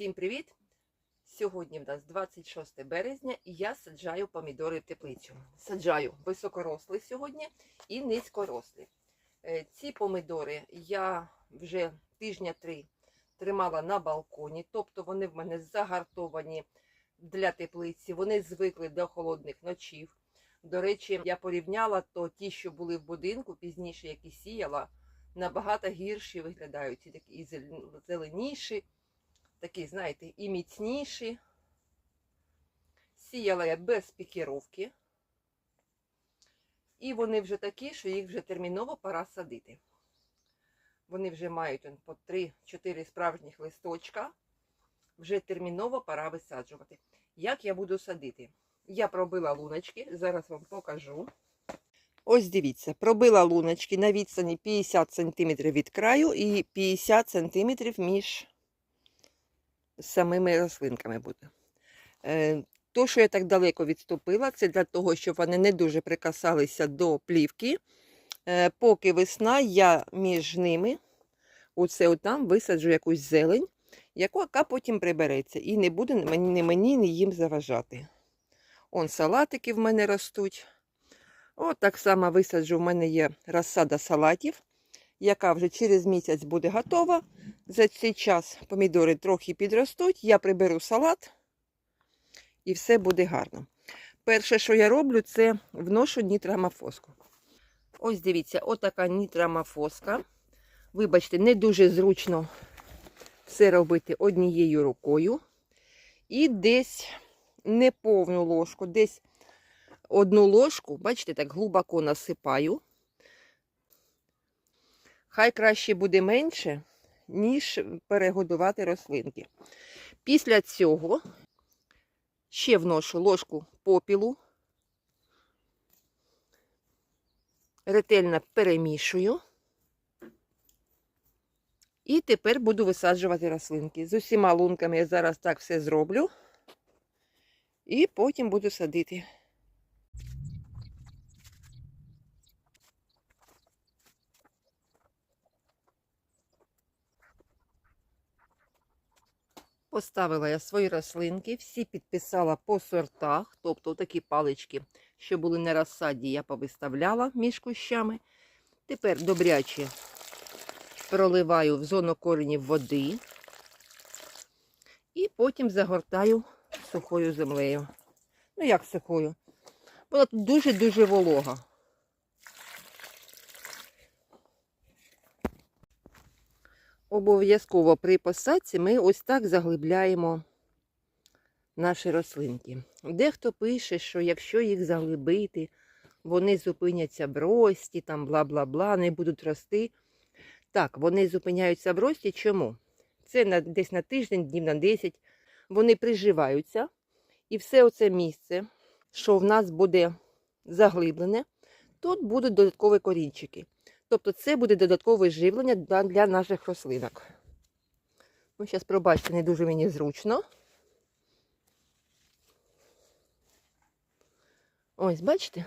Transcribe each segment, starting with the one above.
Всім привіт! Сьогодні в нас 26 березня і я саджаю помідори в теплицю. Саджаю високорослі сьогодні і низькорослі. Е, Ці помідори я вже тижня три тримала на балконі, тобто вони в мене загартовані для теплиці, вони звикли до холодних ночів. До речі, я порівняла, то ті, що були в будинку, пізніше, які сіяла, набагато гірші виглядають, і зеленіші такі, знаєте, і міцніші. Сіяла я без пікіровки. І вони вже такі, що їх вже терміново пора садити. Вони вже мають он, по 3-4 справжніх листочка. Вже терміново пора висаджувати. Як я буду садити? Я пробила луночки, зараз вам покажу. Ось дивіться, пробила луночки на відстані 50 см від краю і 50 см між самими рослинками буде. Е, То, що я так далеко відступила, це для того, щоб вони не дуже прикасалися до плівки. Е, Поки весна, я між ними, оце отам висаджу якусь зелень, яка потім прибереться. І не буде ні мені, ні їм заважати. Он салатики в мене ростуть. От так само висаджу, в мене є розсада салатів, яка вже через місяць буде готова. За цей час помідори трохи підростуть, я приберу салат і все буде гарно. Перше, що я роблю, це вношу нітрамофоску. Ось дивіться, отака нітрамофоска. Вибачте, не дуже зручно все робити однією рукою. І десь не повну ложку, десь одну ложку, бачите, так глибоко насипаю. Хай краще буде менше, ніж перегодувати рослинки. Після цього ще вношу ложку попілу, ретельно перемішую. І тепер буду висаджувати рослинки. З усіма лунками я зараз так все зроблю. І потім буду садити. Поставила я свої рослинки, всі підписала по сортах, тобто такі палички, що були на розсаді, я повиставляла між кущами. Тепер добряче проливаю в зону коренів води і потім загортаю сухою землею. Ну, як сухою? Вона тут дуже-дуже волога. Обов'язково при посадці ми ось так заглибляємо наші рослинки. Дехто пише, що якщо їх заглибити, вони зупиняться в рості, там бла-бла-бла, не будуть рости. Так, вони зупиняються в рості. Чому? Це на, десь на тиждень, днів на 10. Вони приживаються. І все оце місце, що в нас буде заглиблене, тут будуть додаткові корінчики. Тобто це буде додаткове живлення для, наших рослинок. Ну, зараз, пробачте, не дуже мені зручно. Ось, бачите?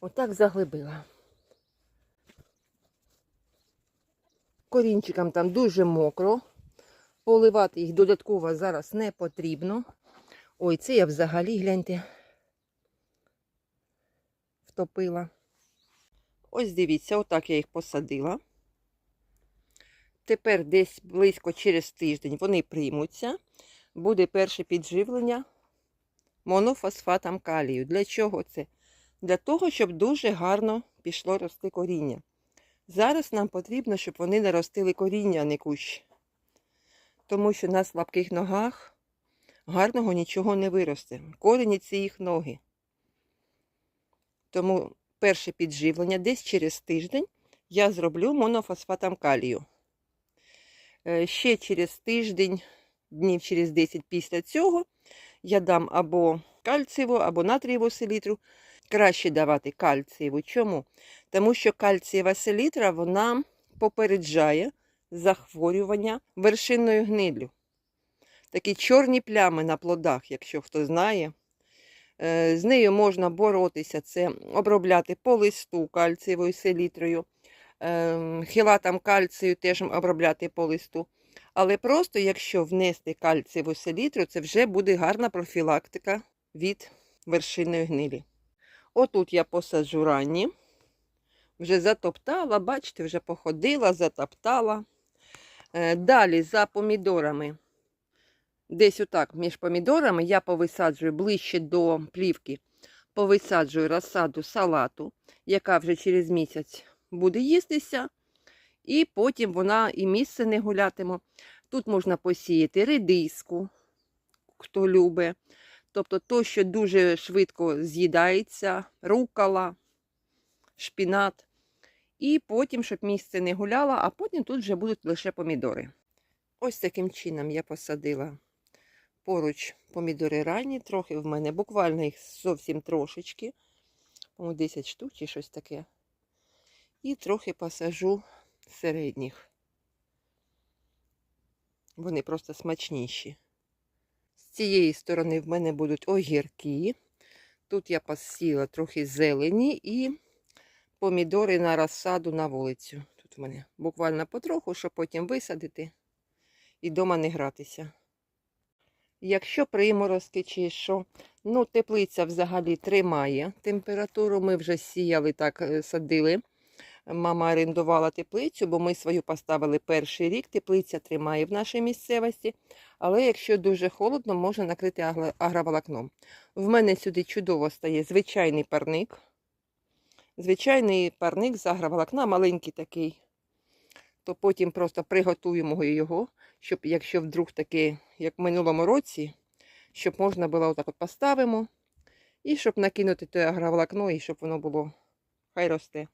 Отак заглибила. Корінчикам там дуже мокро. Поливати їх додатково зараз не потрібно. Ой, це я взагалі, гляньте, втопила. Ось дивіться, отак я їх посадила. Тепер десь близько через тиждень вони приймуться. Буде перше підживлення монофосфатом калію. Для чого це? Для того, щоб дуже гарно пішло рости коріння. Зараз нам потрібно, щоб вони наростили коріння, а не кущ. Тому що на слабких ногах гарного нічого не виросте. Корені це їх ноги. Тому перше підживлення десь через тиждень я зроблю монофосфатом калію. Е, Ще через тиждень, днів через 10 після цього, я дам або кальцієву, або натрієву селітру. Краще давати кальцієву. Чому? Тому що кальцієва селітра вона попереджає захворювання вершинною гниллю. Такі чорні плями на плодах, якщо хто знає. Е, З нею можна боротися, це обробляти по листу кальцієвою селітрою, ем, хілатом кальцію теж обробляти по листу. Але просто якщо внести кальцієву селітру, це вже буде гарна профілактика від вершинної гнилі. Отут я посаджу ранні. Вже затоптала, бачите, вже походила, затоптала. Е, Далі за помідорами. Десь отак між помідорами я повисаджую ближче до плівки, повисаджую розсаду салату, яка вже через місяць буде їстися. І потім вона і місце не гулятиме. Тут можна посіяти редиску, хто любить. Тобто то, що дуже швидко з'їдається, рукола, шпінат. І потім, щоб місце не гуляло, а потім тут вже будуть лише помідори. Ось таким чином я посадила поруч помідори ранні, трохи в мене, буквально їх зовсім трошечки, по 10 штук чи щось таке. І трохи посажу середніх. Вони просто смачніші. З цієї сторони в мене будуть огірки. Тут я посіла трохи зелені і помідори на розсаду на вулицю. Тут в мене буквально потроху, щоб потім висадити і дома не гратися. Якщо приморозки чи що, ну теплиця взагалі тримає температуру. Ми вже сіяли так, е, садили. Мама орендувала теплицю, бо ми свою поставили перший рік. Теплиця тримає в нашій місцевості. Але якщо дуже холодно, можна накрити агроволокном. В мене сюди чудово стає звичайний парник. Звичайний парник з агроволокна, маленький такий. То потім просто приготуємо його, щоб якщо вдруг таке, як в минулому році, щоб можна було отак от поставимо. І щоб накинути те агроволокно, і щоб воно було, хай росте.